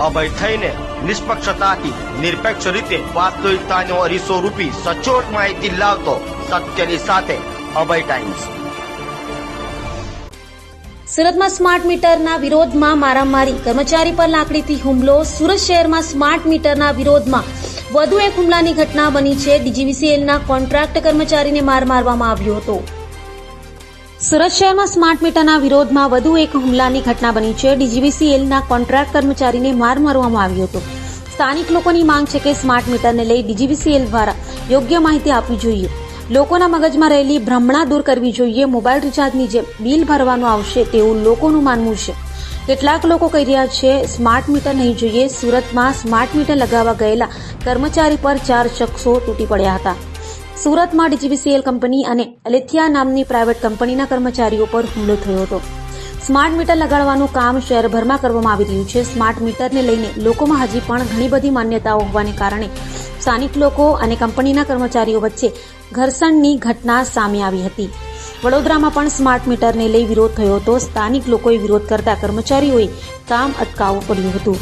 અભય થઈને નિષ્પક્ષતાથી, નિરપેક્ષ રીતે વાસ્તવિકતાનો અરીસો રૂપી સચોટ માહિતી લાવતો સત્યની સાથે અભય ટાઈમ્સ સુરતમાં સ્માર્ટ મીટરના વિરોધમાં મારામારી. કર્મચારી પર લાકડીથી હુમલો. સુરત શહેરમાં સ્માર્ટ મીટરના વિરોધમાં વધુ એક હુમલાની ઘટના બની છે. ડીજીવીસીએલના કોન્ટ્રાક્ટ કર્મચારીને માર મારવામાં આવ્યો હતો. સુરત શહેરમાં સ્માર્ટ મીટરના વિરોધમાં વધુ એક હુમલાની ઘટના બની છે. ડીજીવીસીએલના કોન્ટ્રાક્ટ કર્મચારીને માર મારવામાં આવ્યો હતો. સ્થાનિક લોકોની માંગ છે કે સ્માર્ટ મીટરને લઈ ડીજીવીસીએલ દ્વારા યોગ્ય માહિતી આપવી જોઈએ. લોકોના મગજમાં રહેલી ભ્રમણા દૂર કરવી જોઈએ. મોબાઈલ રિચાર્જની જેમ બિલ ભરવાનું આવશે તેવું લોકોનું માનવું છે. કેટલાક લોકો કહી રહ્યા છે, સ્માર્ટ મીટર નહીં જોઈએ. સુરતમાં સ્માર્ટ મીટર લગાવવા ગયેલા કર્મચારી પર ચાર શખ્સો તૂટી પડ્યા હતા. સુરતમાં ડીજીવીસીએલ કંપની અને અલેથિયા નામની પ્રાઇવેટ કંપનીના કર્મચારીઓ પર હુમલો થયો હતો. સ્માર્ટ મીટર લગાડવાનું કામ શહેરભરમાં કરવામાં આવી રહ્યું છે. સ્માર્ટ મીટરને લઈને લોકોમાં હજી પણ ઘણી બધી માન્યતાઓ હોવાને કારણે સ્થાનિક લોકો અને કંપનીના કર્મચારીઓ વચ્ચે ઘર્ષણની ઘટના સામે આવી હતી. વડોદરામાં પણ સ્માર્ટ મીટરને લઈ વિરોધ થયો હતો. સ્થાનિક લોકોએ વિરોધ કરતા કર્મચારીઓએ કામ અટકાવવું પડ્યું હતું.